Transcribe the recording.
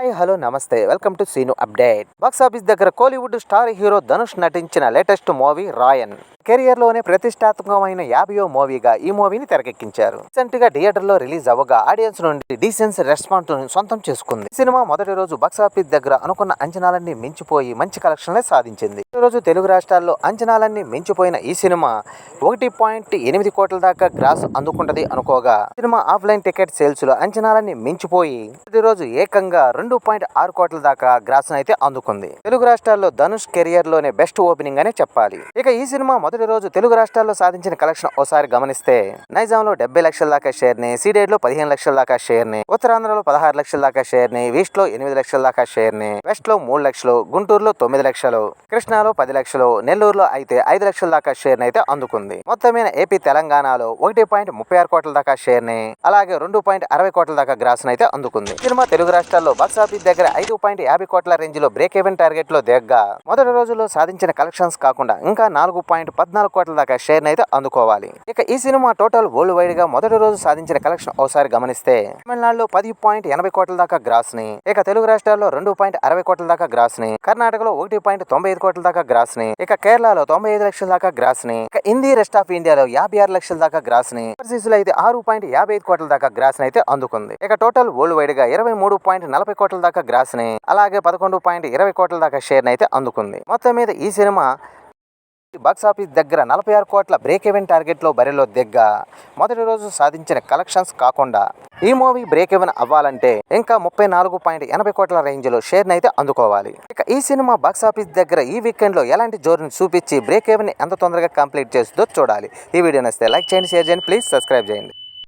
Hi hello నమస్తే. Welcome to Seenu update. Box office దగ్గర Kollywood star hero Dhanush నటించిన latest movie రాయన్. కెరియర్లోనే ప్రతిష్టాత్మకమైన యాభయో మూవీగా ఈ మూవీని తెరకెక్కించారు. రీసెంట్గా థియేటర్లో రిలీజ్ అవ్వగా ఆడియన్స్ నుండి డీసెన్స్ రెస్పాన్స్ సొంతం చేసుకుంది. సినిమా మొదటి రోజు బాక్స్ ఆఫీస్ దగ్గర అనుకున్న అంచనాలన్నీ మించిపోయి మంచి కలెక్షన్లే సాధించింది. రోజు తెలుగు రాష్ట్రాల్లో అంచనాలన్నీ మించిపోయిన ఈ సినిమా ఒకటి పాయింట్ ఎనిమిది కోట్ల దాకా గ్రాస్ అందుకుంటది అనుకోగా. సినిమా ఆఫ్లైన్ టికెట్ సేల్స్లో అంచనాలన్నీ మించిపోయి ప్రతిరోజు రోజు ఏకంగా రెండు పాయింట్ ఆరు కోట్ల దాకా గ్రాస్ అయితే అందుకుంది. తెలుగు రాష్ట్రాల్లో ధనుష్ కెరియర్లోనే బెస్ట్ ఓపెనింగ్ అనే చెప్పాలి. ఇక ఈ సినిమా మొదటి రోజు తెలుగు రాష్ట్రాల్లో సాధించిన కలెక్షన్ ఓసారి గమనిస్తే నైజాంలో డెబ్బై లక్షల దాకా షేర్ని సీడెడ్లో పదిహేను లక్షల దాకా షేర్ని ఉత్తరాంధ్రలో పదహారు లక్షల దాకా షేర్ని ఈస్ట్లో ఎనిమిది లక్షల దాకా షేర్ని వెస్ట్లో మూడు లక్షలు గుంటూరులో తొమ్మిది లక్షలు కృష్ణాలో పది లక్షలు నెల్లూరులో అయితే ఐదు లక్షల దాకా షేర్ అయితే అందుకుంది. మొత్తం ఏపీ తెలంగాణలో ఒకటి పాయింట్ ముప్పై ఆరు కోట్ల దాకా షేర్ని అలాగే రెండు పాయింట్ అరవై కోట్ల దాకా గ్రాస్ అయితే అందుకుంది. సినిమా తెలుగు రాష్ట్రాల్లో బాక్స్ ఆఫీస్ దగ్గర ఐదు పాయింట్ యాభై కోట్ల రేంజ్లో బ్రేక్ ఈవెన్ టార్గెట్లో దిగ్గా మొదటి రోజుల్లో సాధించిన కలెక్షన్స్ కాకుండా ఇంకా నాలుగు పాయింట్ పద్నాలుగు కోట్ల దాకా షేర్ అయితే అందుకోవాలి. ఇక ఈ సినిమా టోటల్ వరల్డ్ వైడ్గా మొదటి రోజు సాధించిన కలెక్షన్ ఒకసారి గమనిస్తే తమిళనాడులో పది పాయింట్ ఎనభై కోట్ల దాకా గ్రాస్ని ఇక తెలుగు రాష్ట్రాల్లో రెండు పాయింట్ అరవై కోట్ల దాకా గ్రాస్ని కర్ణాటకలో ఒకటి పాయింట్ తొంభై ఐదు కోట్ల దాకా గ్రాస్ని ఇక కేరళలో తొంభై ఐదు లక్షల దాకా గ్రాస్ని ఇక హిందీ రెస్ట్ ఆఫ్ ఇండియాలో యాభై ఆరు లక్షల దాకా గ్రాస్ని ఓవర్సీస్లో అయితే ఆరు పాయింట్ యాభై ఐదు కోట్ల దాకా గ్రాస్ని అయితే అందుకుంది. ఇక టోటల్ వరల్డ్ వైడ్గా ఇరవై మూడు పాయింట్ నలభై కోట్ల దాకా గ్రాస్ని అలాగే పదకొండు పాయింట్ ఇరవై కోట్ల దాకా షేర్ అయితే అందుకుంది. మొత్తం మీద ఈ సినిమా బాక్స్ ఆఫీస్ దగ్గర నలభై ఆరు కోట్ల బ్రేక్ ఎవెన్ టార్గెట్లో బరిలో దిగ్గ మొదటి రోజు సాధించిన కలెక్షన్స్ కాకుండా ఈ మూవీ బ్రేక్ ఎవెన్ అవ్వాలంటే ఇంకా ముప్పై నాలుగు పాయింట్ ఎనభై కోట్ల రేంజ్లో షేర్ని అయితే అందుకోవాలి. ఇక ఈ సినిమా బాక్స్ ఆఫీస్ దగ్గర ఈ వీకెండ్లో ఎలాంటి జోరుని చూపించి బ్రేక్ ఎవెన్ ఎంత తొందరగా కంప్లీట్ చేస్తుందో చూడాలి. ఈ వీడియో నచ్చితే లైక్ చేయండి షేర్ చేయండి ప్లీజ్ సబ్స్క్రైబ్ చేయండి.